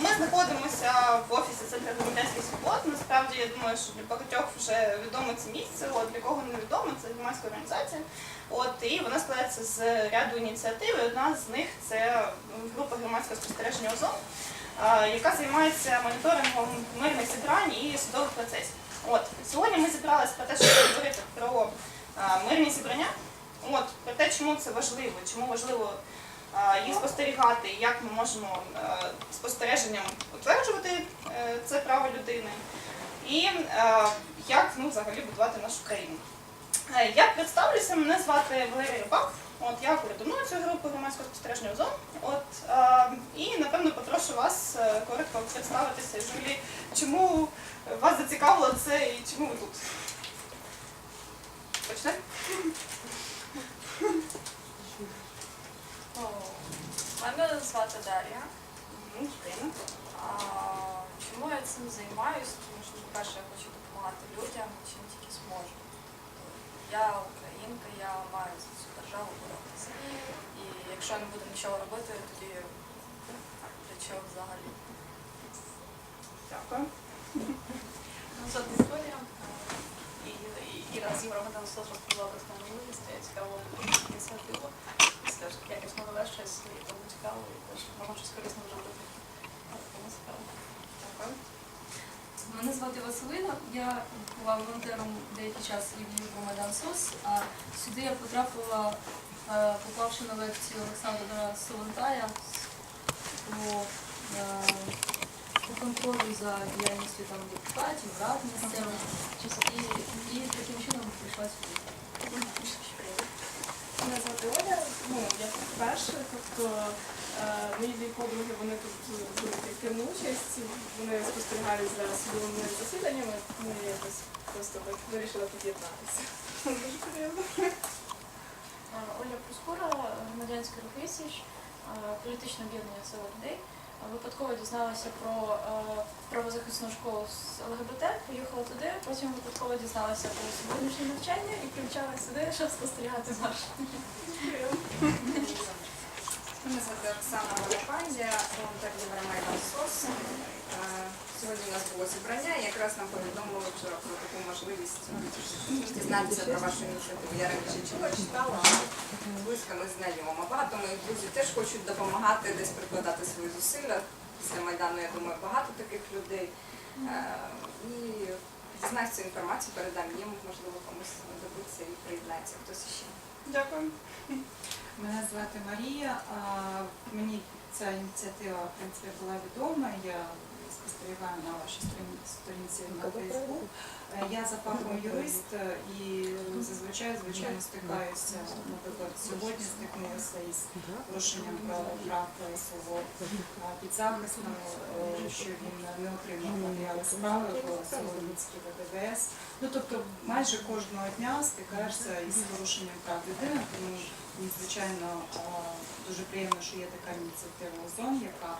Ми знаходимося в офісі Центру громадянських свобод. Насправді, я думаю, що для багатьох вже відомо це місце. От для кого не відомо, це громадська організація. От і вона складається з ряду ініціатив. і Одна з них це група громадського спостереження ОЗОН, яка займається моніторингом мирних зібрань і судових процесів. От сьогодні ми зібралися про те, щоб говорити про мирні зібрання. От про те, чому це важливо, чому важливо їх спостерігати, як ми можемо е, спостереженням утверджувати е, це право людини, і е, як ну, взагалі будувати нашу країну. Е, Я представлюся, мене звати Валерія Рибак. От я координую цю групу громадського спостереження ОЗОН. От е, і напевно попрошу вас е, коротко представитися, і взагалі, чому вас зацікавило це і чому ви тут. Почнемо? О, Мене звати Дар'я. Мгм, приємно. А, Чому я цим займаюся? Тому що, по-перше, я хочу допомагати людям, чим тільки зможу. Я українка, я маю за цю державу боротися. І якщо я не буду нічого робити, тоді для чого взагалі? Дякую. Звати історія. І, і, і раз Євромедан СОС розповіла про свою можливість, я цікаво ініціативу. Скажу, якісно ведеш щось, і тому цікаво, і теж можна щось корисне зробити. Тому цікаво. Дякую. Мене звати Василина. Я була волонтером деякий час і в Євромайдан СОС, а сюди я потрапила, е, попавши на лекцію Олександра Солонтая по, е, по контролю за діяльністю там депутатів, рад місцевих. І, і таким чином прийшла сюди. Мене звати Оля, ну, я тут вперше, тобто е, мої дві подруги, вони тут беруть активну участь, вони спостерігають за судовими засіданнями, тому я якось просто так вирішила під'єднатися. Дуже приємно. Оля Проскура, громадянський рух «Вісіч», політичне об'єднання сила людей. Випадково дізналася про правозахисну школу з ЛГБТ, поїхала туди, потім випадково дізналася про сьогоднішнє навчання і привчала сюди, щоб спостерігати за Мене звати Оксана Волопандія, волонтер Євромайдан СОС. Сьогодні у нас було зібрання, і якраз нам повідомили вчора про таку можливість дізнатися про вашу ініціативу. Я раніше чула, читала, а з близькими знайома. Багато моїх друзів теж хочуть допомагати, десь прикладати свої зусилля. Після Майдану, я думаю, багато таких людей. Е, І дізнаюся цю інформацію, передам їм, можливо, комусь знадобиться і приєднається хтось іще. Дякую. Мене звати Марія. Мені ця ініціатива в принципі була відома. Я спостерігаю на вашій сторінці на Фейсбук. Е, Я за фахом юрист е, і зазвичай звичайно стикаюся. Наприклад, сьогодні стикнулася із порушенням прав свого підзахисного, е, що він не отримав матеріали справи в Соломінській ВДВС. Ну тобто майже кожного дня стикаєшся із порушенням прав людини, тому звичайно дуже приємно, що є така ініціатива ОЗОН, яка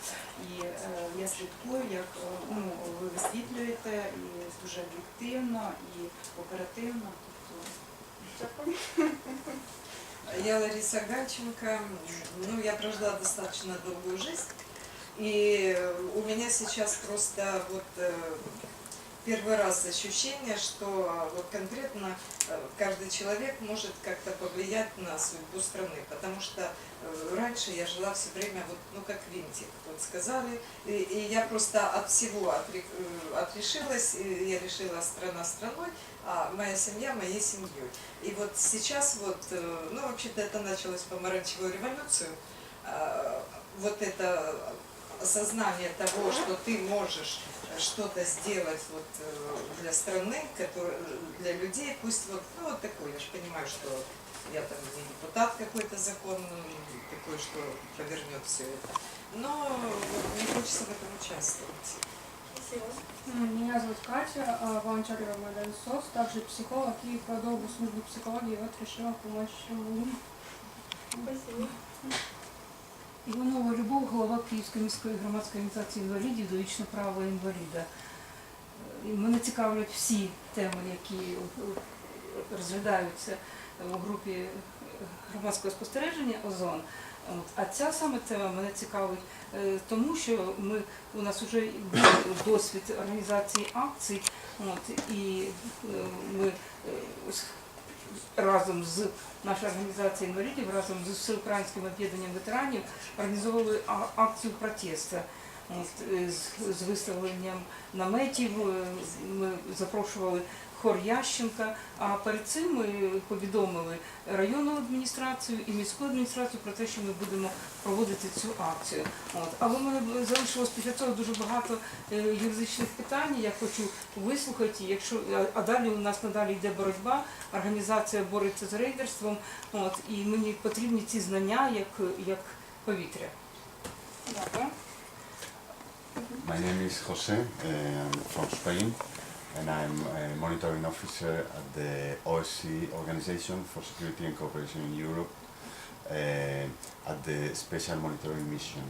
і е, я слідкую, як е, ну, ви висвітлюєте і дуже об'єктивно і оперативно. Тобто Я Лариса Гальченко. Ну, я прожила достаточно долгую жизнь. И у меня сейчас просто вот э, первый раз ощущение, что вот конкретно э, каждый человек может как-то повлиять на судьбу страны. Потому что э, раньше я жила все время вот, ну, как винтик, вот сказали. И, и я просто от всего отре- э, отрешилась, я решила страна страной, а моя семья моей семьей. И вот сейчас вот, ну вообще-то это началось помаранчевую революцию, А, вот это осознание того, что ты можешь что-то сделать вот э, для страны, который, для людей, пусть вот, ну вот такой, я же понимаю, что я там не депутат какой-то законный, такой, что повернет все это. Но вот мне хочется в этом участвовать. Меня зовут Катя, а, волонтер Ромадан СОС, также психолог и по долгу службы психологии вот решила помочь. Спасибо. Іванова Любов, голова Київської міської громадської організації інвалідів довічне право інваліда. І Мене цікавлять всі теми, які е, розглядаються у групі громадського спостереження ОЗОН. А ця саме тема мене цікавить, е, тому що ми, у нас вже був досвід організації акцій, от, і е, ми е, разом з нашою організацією інвалідів, разом з Всеукраїнським об'єднанням ветеранів організовували акцію протесту. Е, з, виставленням наметів е, ми запрошували хор Ященка, а перед цим ми повідомили районну адміністрацію і міську адміністрацію про те, що ми будемо проводити цю акцію. От. Але в мене залишилось після цього дуже багато е, юридичних питань. Я хочу вислухати, якщо а- а далі у нас надалі йде боротьба, організація бореться з рейдерством. От, і мені потрібні ці знання як, як повітря. Дякую. My name is Jose. uh, I'm from Spain, and I'm a monitoring officer at the OSCE Organization for Security and Cooperation in Europe uh, at the Special Monitoring Mission.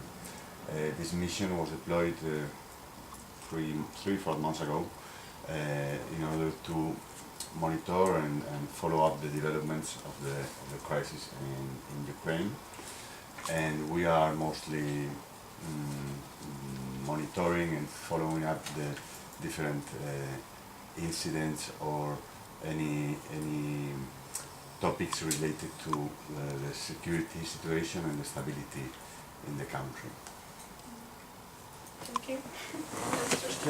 Uh, this mission was deployed uh, three, three, four months ago uh, in order to monitor and, and follow up the developments of the, of the crisis in, in Ukraine. And we are mostly mm, monitoring and following up the different uh, incidents or any any topics related to uh, the security situation and the stability in the country. Хотів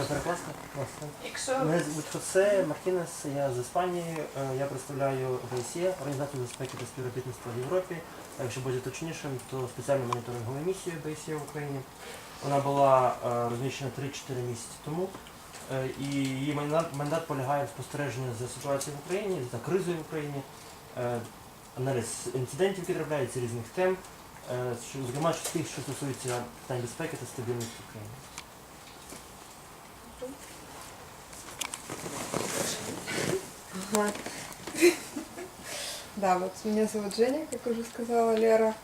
перекласти? Власне. Якщо Мене звуть Хосе Мартінес, я з Іспанії. Е, Я представляю ОБСЄ, Організацію безпеки та співробітництва в Європі. А Якщо бути точнішим, то спеціальну моніторингову місію ОБСЄ в Україні. Вона була е, розміщена 3-4 місяці тому. Е, І її мандат, мандат полягає в спостереженні за ситуацією в Україні, за кризою в Україні, е, аналіз інцидентів, які трапляються, різних тем, е, що- зокрема тих, що стосуються питань безпеки та стабільності України. Ага. Да, вот меня зовут Женя, как уже сказала Лера.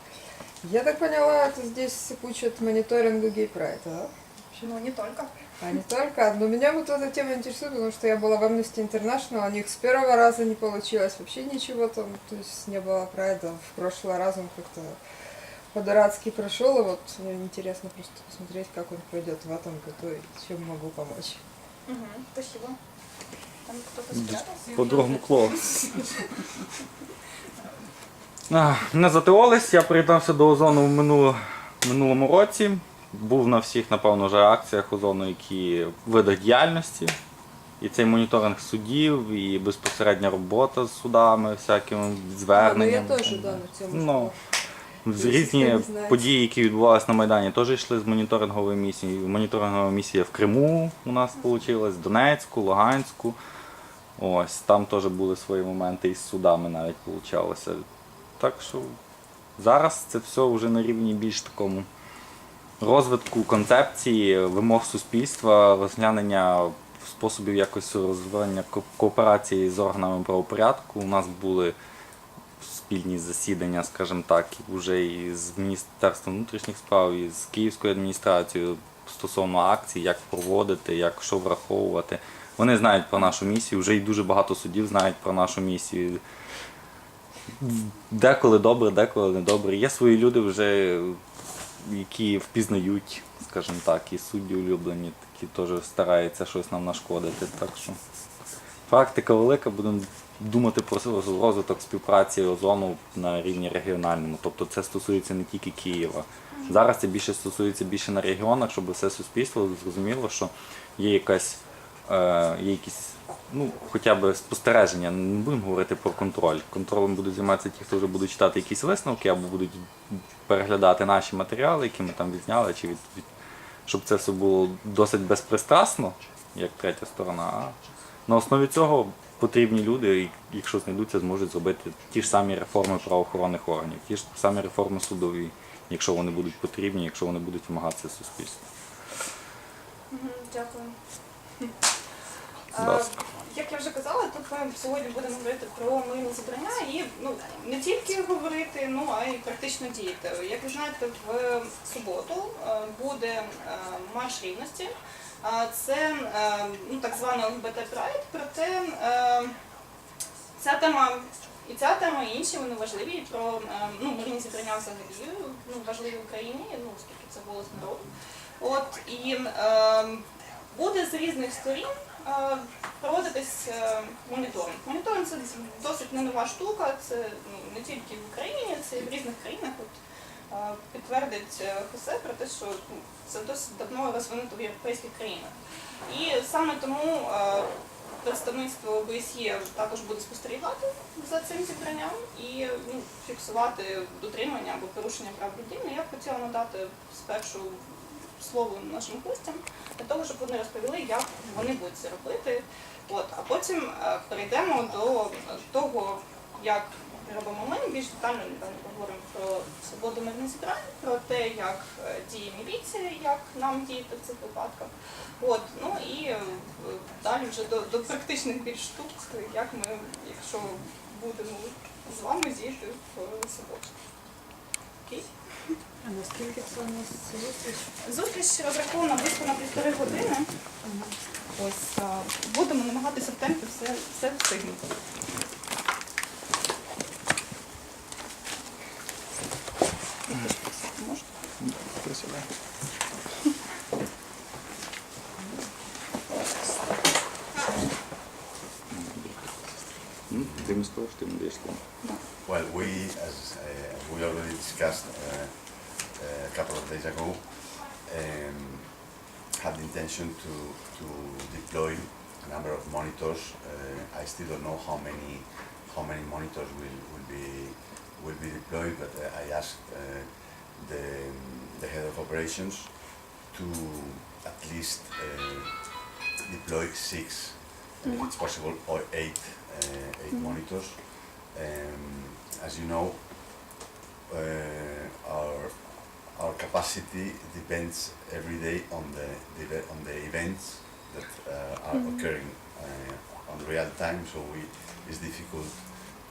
Я так поняла, это здесь учат мониторингу гей-прайда, да? ну не только. А не только. Но меня вот эта тема интересует, потому что я была в Amnesty International, у них с первого раза не получилось вообще ничего там, то есть не было прайда. В прошлый раз он как-то по-дурацки прошел, и вот мне интересно просто посмотреть, как он пройдет в этом году и чем могу помочь. Угу. Спасибо. Там кто-то спрятался? По другому колу. А, Мене звати Олесь, я приєднався до озону в минуло, минулому році. Був на всіх, напевно, вже акціях озону, які видах діяльності. І цей моніторинг судів, і безпосередня робота з судами, всякими А, ну я зверненнями. тоже, да, на тему. Ну, Різні не знає. події, які відбувалися на Майдані, теж йшли з моніторингової місії. Моніторингова місія в Криму у нас вийшла, Донецьку, Луганську. Ось, там теж були свої моменти із судами навіть получалося. Так що зараз це все вже на рівні більш такому розвитку концепції, вимог суспільства, розглянення способів якось розвивання кооперації з органами правопорядку. У нас були спільні засідання, скажімо так, вже і з Міністерством внутрішніх справ, і з Київською адміністрацією стосовно акцій, як проводити, як що враховувати. Вони знають про нашу місію, вже і дуже багато судів знають про нашу місію. Деколи добре, деколи не добре. Є свої люди вже, які впізнають, скажімо так, і судді улюблені, такі теж стараються щось нам нашкодити. Так що практика велика, будемо думати про розвиток співпраці озону на рівні регіональному. Тобто це стосується не тільки Києва. Зараз це більше стосується більше на регіонах, щоб все суспільство зрозуміло, що є якась е, є якісь, ну, хоча б спостереження, не будемо говорити про контроль. Контролем будуть займатися ті, хто вже будуть читати якісь висновки або будуть переглядати наші матеріали, які ми там відзняли, чи від, від, щоб це все було досить безпристрасно, як третя сторона. А на основі цього потрібні люди, і якщо знайдуться, зможуть зробити ті ж самі реформи правоохоронних органів, ті ж самі реформи судові, якщо вони будуть потрібні, якщо вони будуть вимагатися суспільства. Мгм, Дякую. Будь ласка. Як я вже казала, тут ми сьогодні будемо говорити про мирні зібрання і ну не тільки говорити, ну а й практично діяти. Як ви знаєте, в суботу е, буде е, марш рівності. Це е, ну, так званий ЛГБТ Прайд, проте ця тема І ця тема і інші вони важливі. І Про ну, мирні зібрання взагалі ну, важливі в Україні, ну оскільки це голос народу. От і е, буде з різних сторін проводитись е, моніторинг. Моніторинг це досить не нова штука, це ну, не тільки в Україні, це і в різних країнах. От, е, підтвердить е, Хосе про те, що ну, це досить давно розвинуто в європейських країнах. І саме тому е, представництво ОБСЄ також буде спостерігати за цим зібранням і ну, фіксувати дотримання або порушення прав людини. Я б хотіла надати спершу слово нашим гостям для того, щоб вони розповіли, як вони будуть це робити. От, а потім е, перейдемо до того, як робимо ми більш детально поговоримо про свободу мирних зібрань, про те, як е, діє міліція, як нам діяти в цих випадках. От, ну і е, далі вже до, до практичних більш штук, як ми, якщо будемо з вами діяти в суботу. Окей? А наскільки це у нас зустріч? Зустріч розрахована близько на півтори години. Ось а, будемо намагатися в темпі все, все встигнути. Можна? Ти не скажеш, ти не даєш слово. Well, we, as uh, we already discussed uh, couple of days ago, um, had the intention to, to deploy a number of monitors. Uh, I still don't know how many how many monitors will, will be will be deployed, but uh, I asked uh, the the head of operations to at least uh, deploy six, if it's possible, or eight uh, eight monitors. Um, as you know, uh, our our capacity depends every day on the, the on the events that uh, are occurring uh, on real time. So we, it's difficult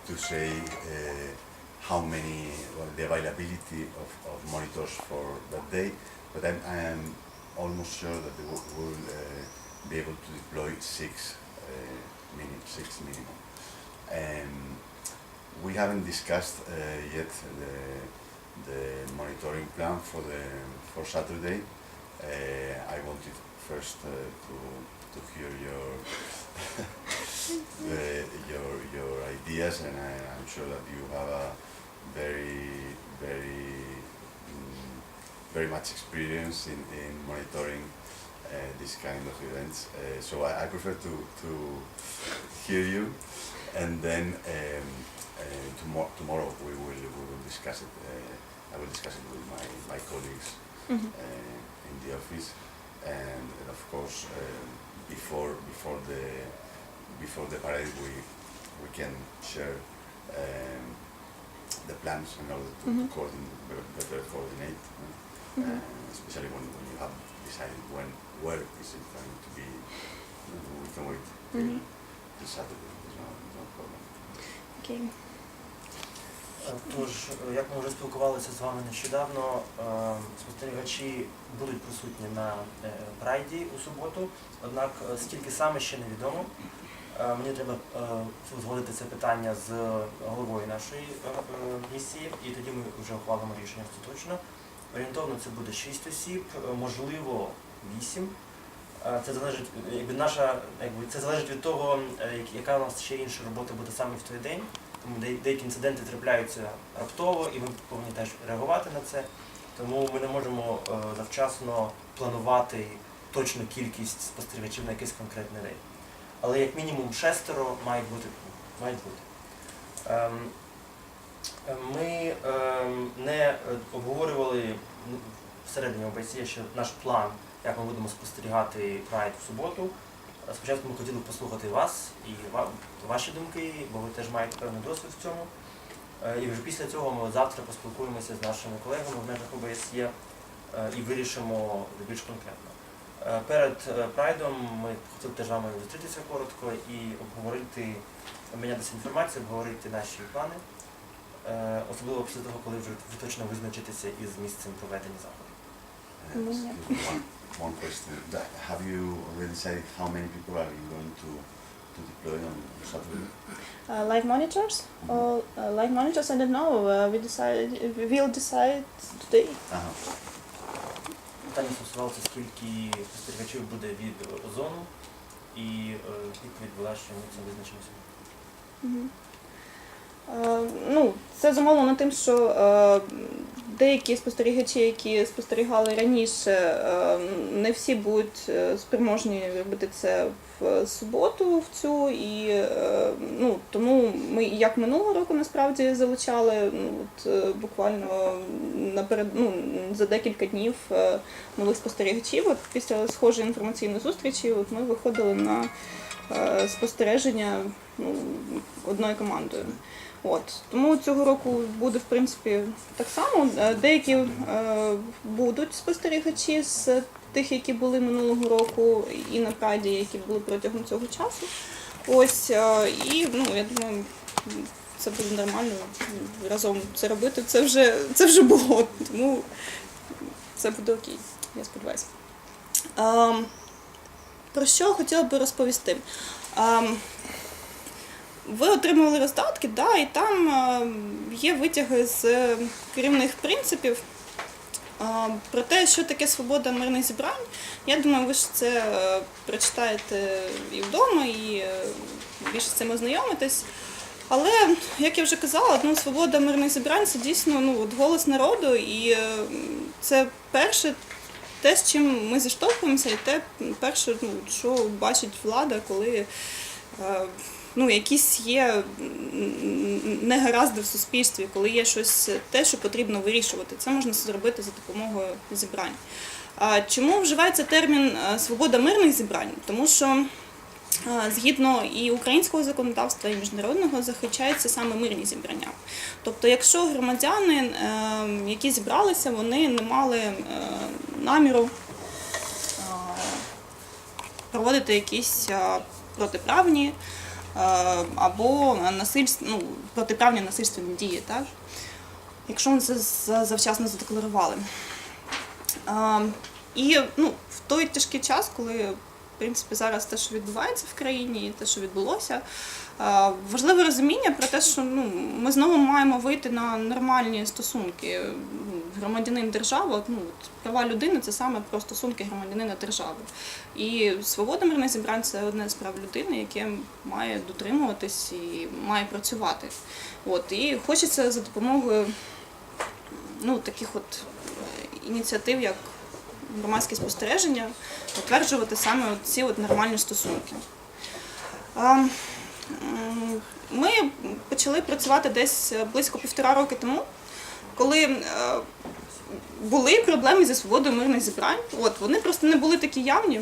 to say uh, how many well, the availability of, of monitors for that day. But I'm, I am almost sure that we will uh, be able to deploy six uh, minimum, six minimum. Um, we haven't discussed uh, yet the, the monitoring plan for the for Saturday. Uh, I wanted first uh, to to hear your the, your your ideas, and I, I'm sure that you have a very very mm, very much experience in, in monitoring uh, this kind of events. Uh, so I, I prefer to to hear you, and then um, uh, tomorrow tomorrow we will we will discuss it. I will discuss it with my, my colleagues mm -hmm. uh, in the office, and, and of course uh, before before the before the parade we we can share um, the plans in order to, mm -hmm. coordinate better coordinate, mm-hmm. uh, mm -hmm. especially when, when you have decided when where is it going to be. we can wait till, mm-hmm. till Saturday. There's no, no problem. Okay. Тож, е, як ми вже спілкувалися з вами нещодавно, е, спостерігачі будуть присутні на е, прайді у суботу, однак скільки саме ще невідомо. Мені треба узгодити це питання з головою нашої місії, і тоді ми вже ухвалимо рішення остаточно. Орієнтовно це буде 6 осіб, можливо 8. Е, Це залежить, якби наша, якби це залежить від того, яка у нас ще інша робота буде саме в той день. Тому деякі інциденти трапляються раптово, і ми повинні теж реагувати на це. Тому ми не можемо е, завчасно планувати точну кількість спостерігачів на якийсь конкретний день. Але як мінімум шестеро мають бути. Мають бути. Ем, ми ем, не обговорювали ну, всередині ОБСЄ ще наш план, як ми будемо спостерігати прайд в суботу. Спочатку ми хотіли послухати вас і ваші думки, бо ви теж маєте певний досвід в цьому. Е, І вже після цього ми завтра поспілкуємося з нашими колегами в межах ОБСЄ е, і вирішимо більш конкретно. Е, Перед прайдом ми хотіли теж з вами зустрітися коротко і обговорити, обмінятися інформацією, обговорити наші плани, особливо після того, коли вже ви точно визначитеся із місцем проведення заходу. Uh, excuse me, one, one question. That- Have you already decided how many people are you going to, to deploy on Saturday? Uh, live monitors? Or uh, live monitors? I don't know. Uh, we decide. We'll decide today. Ага. Питання стосувалося, скільки спостерігачів буде від озону, і е, відповідь була, що ми цим визначимося. Мгм. Е, Ну, це зумовлено тим, що е, деякі спостерігачі, які спостерігали раніше, е, не всі будуть спроможні робити це в суботу в цю. І ну, тому ми як минулого року насправді залучали ну, от, буквально наперед, ну, за декілька днів нових спостерігачів. От після схожої інформаційної зустрічі от ми виходили на спостереження ну, одною командою. От тому цього року буде в принципі так само. Е, Деякі е, будуть спостерігачі з тих, які були минулого року, і на праді, які були протягом цього часу. Ось е, і ну я думаю, це буде нормально разом це робити. Це вже це вже було, тому це буде окей. Я сподіваюся. Ем, про що хотіла би розповісти? Ем, ви отримували роздатки, да, і там е, є витяги з е, керівних принципів про те, що таке свобода мирних зібрань. Я думаю, ви ж це е, прочитаєте і вдома, і більше з цим ознайомитесь. Але, як я вже казала, ну, свобода мирних зібрань це дійсно ну, от голос народу, і це перше те, з чим ми зіштовхуємося, і те перше, ну, що бачить влада, коли ну, якісь є негаразди в суспільстві, коли є щось те, що потрібно вирішувати. Це можна зробити за допомогою зібрань. Чому вживається термін е, свобода мирних зібрань? Тому що е, згідно і українського законодавства, і міжнародного захищаються саме мирні зібрання. Тобто, якщо громадяни, е, які зібралися, вони не мали е, наміру е, проводити якісь е, протиправні е, або насильство, ну, протиправні насильственні дії, так? якщо вони це завчасно задекларували. Е, І ну, в той тяжкий час, коли в принципі зараз те, що відбувається в країні, і те, що відбулося, е, важливе розуміння про те, що ну, ми знову маємо вийти на нормальні стосунки. Ну, Громадянин держава, ну, права людини це саме про стосунки громадянина держави. І свобода мирних зібрань це одне з прав людини, яке має дотримуватись і має працювати. От, і хочеться за допомогою ну, таких от е, ініціатив, як громадське спостереження, утверджувати саме ці от нормальні стосунки. Ми почали працювати десь близько півтора роки тому, коли е, були проблеми зі свободою мирних зібрань. От, вони просто не були такі явні.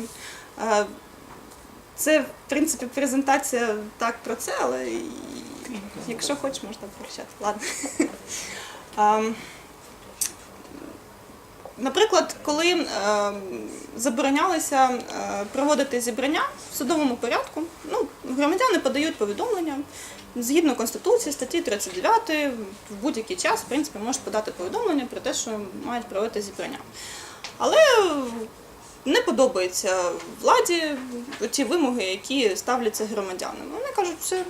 Е, Це, в принципі, презентація так про це, але якщо хочеш, можна прощати. Ладно. Наприклад, коли е, заборонялися е, проводити зібрання в судовому порядку, ну, громадяни подають повідомлення згідно Конституції, статті 39, в будь-який час, в принципі, можуть подати повідомлення про те, що мають проводити зібрання. Але не подобаються владі ті вимоги, які ставляться громадянам. Вони кажуть, все.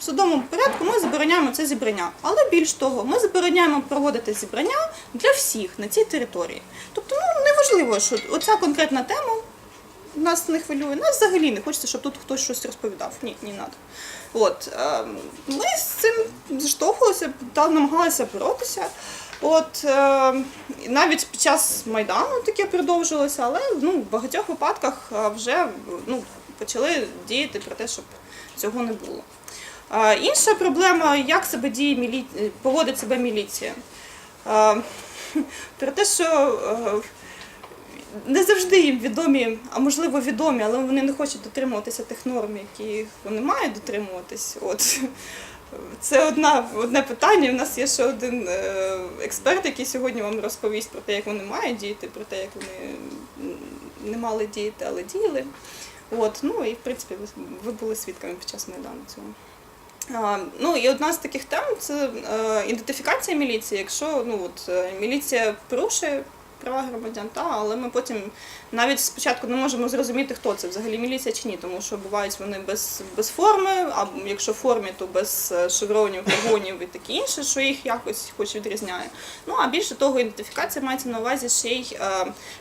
В судовому порядку ми забороняємо це зібрання. Але більш того, ми забороняємо проводити зібрання для всіх на цій території. Тобто, ну неважливо, що оця конкретна тема нас не хвилює. Нас взагалі не хочеться, щоб тут хтось щось розповідав. Ні, не треба. От е, ми з цим зіштовхувалися та намагалися боротися. От е, навіть під час майдану таке продовжилося, але ну в багатьох випадках е, вже ну почали діяти про те, щоб цього не було. Інша проблема, як себе діє мілі... поводить себе міліція. Про те, що е, не завжди їм відомі, а можливо відомі, але вони не хочуть дотримуватися тих норм, які вони мають дотримуватись. От. Це одна, одне питання. У нас є ще один е, експерт, який сьогодні вам розповість про те, як вони мають діяти, про те, як вони не мали діяти, але діяли. От, ну і в принципі ви були свідками під час майдану цього. Ну і одна з таких тем це е, ідентифікація міліції. Якщо ну от е, міліція порушує права громадян, та, але ми потім навіть спочатку не можемо зрозуміти, хто це взагалі міліція чи ні, тому що бувають вони без, без форми, а якщо в формі, то без е, шевронів, погонів і таке інше, що їх якось хоч відрізняє. Ну а більше того, ідентифікація мається на увазі ще й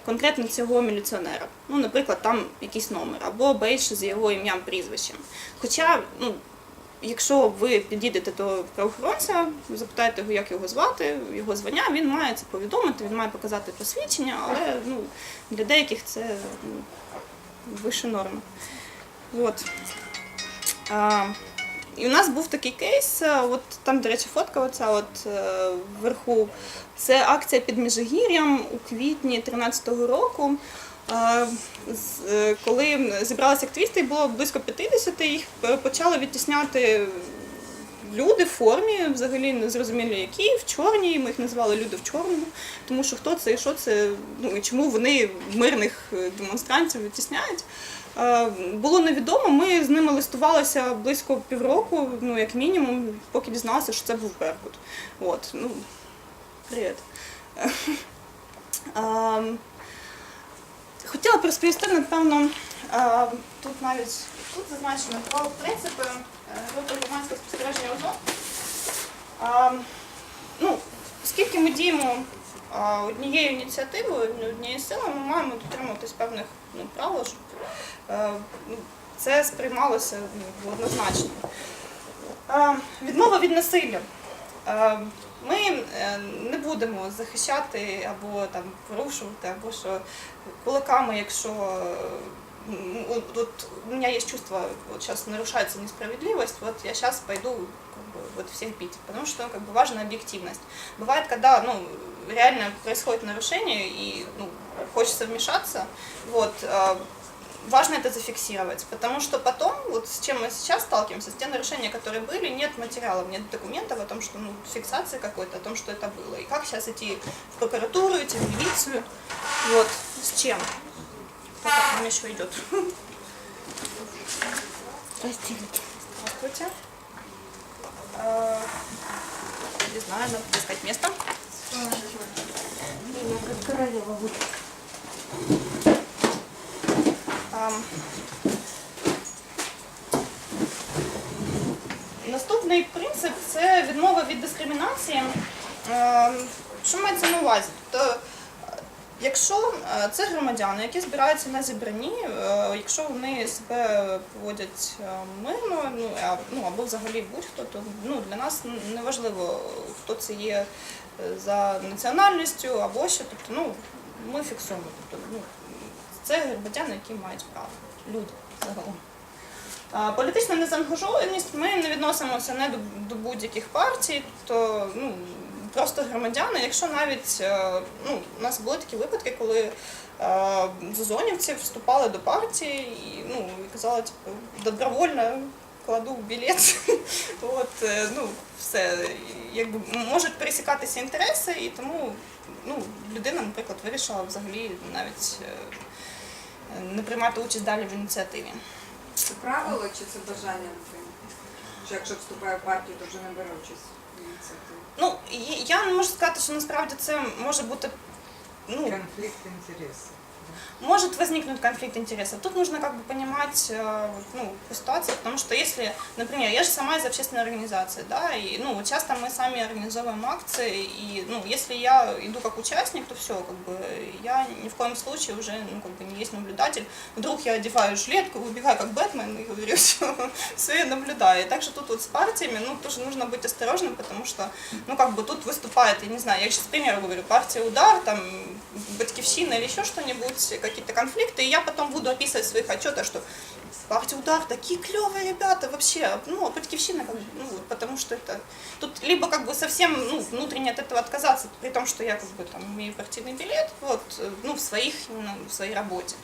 конкретно цього міліціонера. Ну, наприклад, там якийсь номер або бейдж з його ім'ям, прізвищем. Хоча, ну, якщо ви підійдете до правоохоронця, запитаєте його, як його звати, його звання, він має це повідомити, він має показати посвідчення, але ну, для деяких це ну, вище норми. От. А, і у нас був такий кейс, от там, до речі, фотка оця от е, вверху. Це акція під Міжгір'ям у квітні 2013 року. Е, Коли зібралися активісти, було близько 50, їх е, почали відтісняти люди в формі, взагалі не зрозумілі які, в чорній. Ми їх назвали люди в чорному, тому що хто це і що це, ну і чому вони мирних е, демонстрантів відтісняють. Було невідомо. Ми з ними листувалися близько півроку, ну як мінімум, поки дізналися, що це був Беркут. От, ну, привіт. Хотіла б розповісти, напевно, е, тут навіть тут зазначено про принципи е, групи громадського спостереження ОЗОН. Е, Ну, оскільки ми діємо однією ініціативою, однією силою, ми маємо дотримуватись певних ну, правил, щоб ну, це сприймалося ну, однозначно. Відмова від насилля. Е, Ми е, не будемо захищати або там порушувати, або що кулаками, якщо е, м, от, от у меня есть чувство, вот сейчас нарушается несправедливость, вот я сейчас пойду как бы, вот всех бить, потому что как бы важна объективность. Бывает, когда ну, реально происходит нарушение и ну, хочется вмешаться, вот, э, важно это зафиксировать, потому что потом, вот с чем мы сейчас сталкиваемся, с те нарушения, которые были, нет материалов, нет документов о том, что, ну, фиксации какой-то, о том, что это было. И как сейчас идти в прокуратуру, идти в милицию, вот, с чем? Кто к нам еще идет? Здравствуйте. Э, Не знаю, надо искать место. Ам. Наступний принцип це відмова від дискримінації. Ем, Що мається на увазі? Тобто, е, якщо е, це громадяни, які збираються на зібранні, е, якщо вони себе поводять е, мирно, ну, ну або взагалі будь-хто, то ну, для нас не важливо, хто це є е, за національністю або що. Тобто, ну, ми фіксуємо. Тобто, ну, це громадяни, які мають право. Люди загалом. Політична незаангажованість ми не відносимося не до, будь-яких партій, тобто ну, просто громадяни. Якщо навіть е, ну, у нас були такі випадки, коли е, зозонівці вступали до партії і, ну, казали, типу, добровольно кладу білет. От, е, ну, все, якби можуть пересікатися інтереси, і тому ну, людина, наприклад, вирішила взагалі навіть не приймати участь далі в ініціативі. Це правило чи це бажання людини? Чи якщо вступає в партію, то вже не бере участь в ініціативі? Ну, я не можу сказати, що насправді це може бути. Ну, Конфлікт интересов. Может возникнуть конфликт интересов. Тут нужно как бы понимать э, ну, по ситуации, потому что если, например, я же сама из общественной организации, да, и ну, часто мы сами организовываем акции, и ну, если я иду как участник, то все, как бы я ни в коем случае уже ну, как бы не есть наблюдатель. Вдруг я одеваю жилетку, выбегаю как Бэтмен и говорю, все, все я наблюдаю. И также тут вот с партиями, ну, тоже нужно быть осторожным, потому что, ну, как бы тут выступает, я не знаю, я сейчас, к примеру, говорю, партия «Удар», там, «Батькивщина» или еще что-нибудь, какие-то конфликты, и я потом буду описывать в своих отчетах, что партия «Удар» такие клевые ребята вообще, ну, а «Батькивщина», как ну, потому что это... Тут либо как бы совсем, ну, внутренне от этого отказаться, при том, что я как бы там имею партийный билет, вот, ну, в своих, именно в своей работе,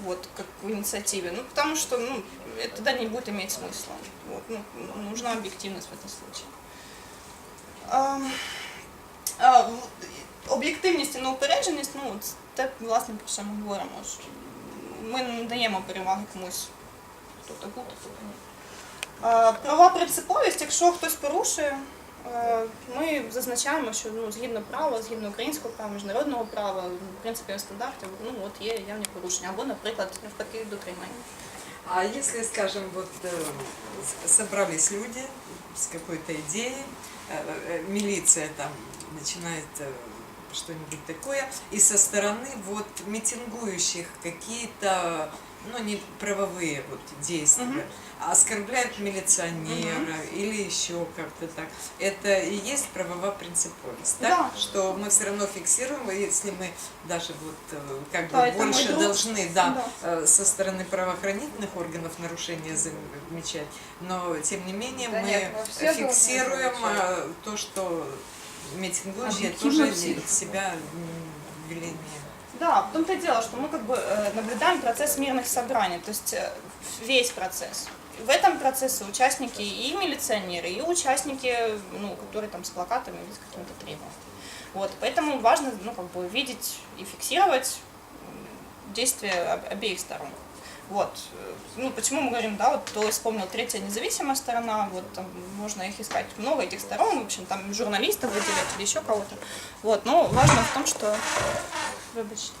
вот, как в инициативе, ну, потому что, ну, это тогда не будет иметь смысла, вот, ну, нужна объективность в этом случае. Ам, а, в- Об'єктивність і неупередженість, ну, от те, власне, про що ми говоримо. що Ми не даємо переваги комусь, хто то тут, хто то ні. А, Права принциповість, якщо хтось порушує, Е, Ми зазначаємо, що ну, згідно права, згідно українського права, міжнародного права, принципів і стандартів, ну от є явні порушення, або, наприклад, навпаки, дотримання. А если, скажем, вот э, с- собрались люди с какой-то идеей, э, э, милиция там начинает э, Что-нибудь такое, и со стороны вот митингующих какие-то, ну, не правовые вот действия, а оскорбляют милиционера или еще как-то так. Это и есть правовая принциповость, так? Да. Что мы все равно фиксируем, если мы даже вот э, как Да, бы мой больше друг. должны, да, Да. э, со стороны правоохранительных органов нарушения замечать, но тем не менее Да мы нет, мы фиксируем э, то, что митингующие Объективно тоже все. ведут себя м, вели не Да, в том-то и дело, что мы как бы э, наблюдаем процесс мирных собраний, то есть э, весь процесс. В этом процессе участники и милиционеры, и участники, ну, которые там с плакатами или с какими-то требованиями. Вот, поэтому важно, ну, как бы видеть и фиксировать м, действия об- обеих сторон. Вот. э, Ну, почему мы говорим, да, вот кто вспомнил третья независимая сторона, вот там можно их искать много этих сторон, в общем, там журналистов выделять или еще кого-то. Вот, но важно в том, что Вибачте.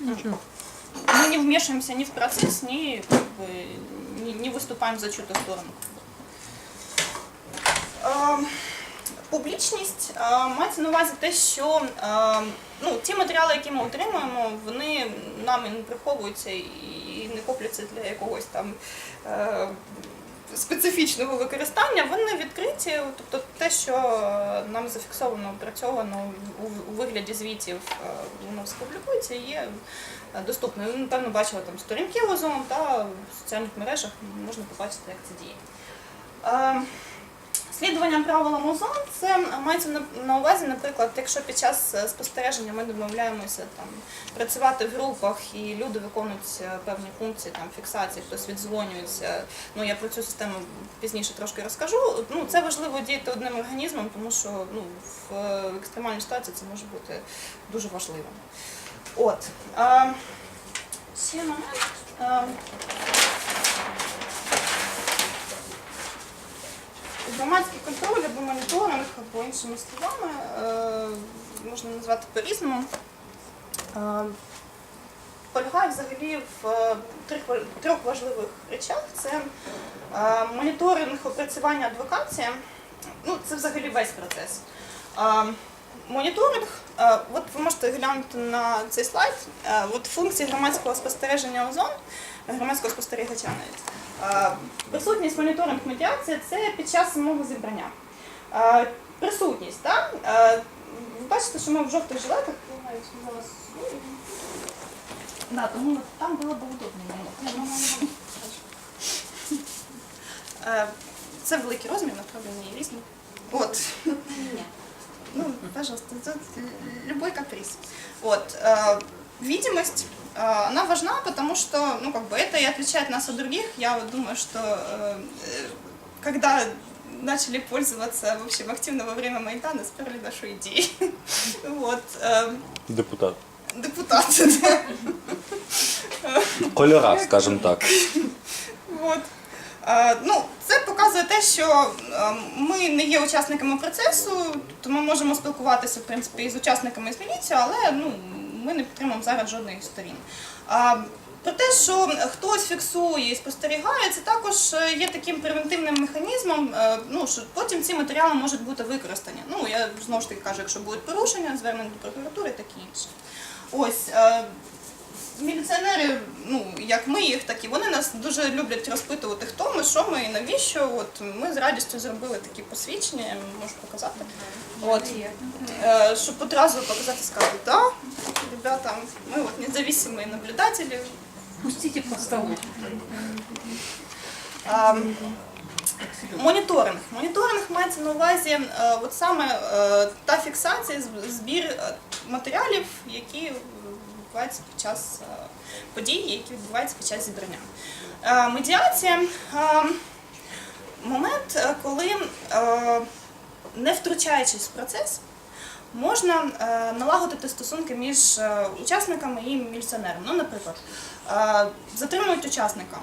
Мы не вмешиваемся ни в процесс, ни, как бы, не, не выступаем за чью-то сторону. Ем, Публічність е, мається на увазі те, що е, ну, ті матеріали, які ми отримуємо, вони нами не приховуються і не копляться для якогось там е, специфічного використання, вони відкриті. Тобто те, що е, нам зафіксовано, опрацьовано у, вигляді звітів, е, воно спублікується, є доступно. Ви, напевно, бачили там сторінки Озон та в соціальних мережах можна побачити, як це діє. Е, Слідування правилам ОЗОН це мається на, увазі, наприклад, якщо під час е, спостереження ми домовляємося там працювати в групах і люди виконують е, певні функції там фіксації, хтось віддзвонюється. Ну я про цю систему пізніше трошки розкажу. Ну це важливо діяти одним організмом, тому що ну в е, екстремальній ситуації це може бути дуже важливо. От е, ще момент. Громадський контроль або моніторинг, або іншими словами, е, можна назвати по-різному, е, полягає взагалі в е, трьох, важливих речах. Це моніторинг опрацювання адвокації, ну це взагалі весь процес. Моніторинг, от ви можете глянути на цей слайд, от функції громадського спостереження ОЗОН, громадського спостерігача навіть. Е, Присутність моніторинг медіація це під час самого зібрання. Е, Присутність, так? Е, Ви бачите, що ми в жовтих жилетах, зараз. Да, тому там було б удобно. Е, Це великий розмір, насправді вони є різні. От. Ну, пожалуйста, тут любой каприз. Вот. э, Видимость, она важна, потому что, ну, как бы это и отличает нас от других. Я вот думаю, что э, э, когда начали пользоваться, в общем, активно во время Майдана, сперли нашу идею. Вот. э, Депутат. Депутаты, да. Кольора, скажімо так. От. Е, Ну, це показує те, що е, ми не є учасниками процесу, то ми можемо спілкуватися в принципі і з учасниками і з міліцією, але ну, ми не підтримуємо зараз жодної сторін. Про те, що хтось фіксує і спостерігає, це також е, є таким превентивним механізмом, е, ну, що потім ці матеріали можуть бути використані. Ну, я знову ж таки кажу, якщо будуть порушення, звернення до прокуратури і таке інше. Ось. е, Міліціонери, ну як ми їх, так і вони нас дуже люблять розпитувати, хто ми, що ми і навіщо. От ми з радістю зробили такі посвідчення, я можу показати. От щоб одразу показати, сказати, да, ребята, ми от независимі наблюдателі. Пустите по столу. А, Моніторинг. Моніторинг мається на увазі е, от саме е, та фіксація, збір е, матеріалів, які відбуваються під час подій, які відбуваються під час зібрання. Медіація момент, коли, не втручаючись в процес, можна е, налагодити стосунки між е, учасниками і міліціонером. Ну, наприклад, е, затримують учасника.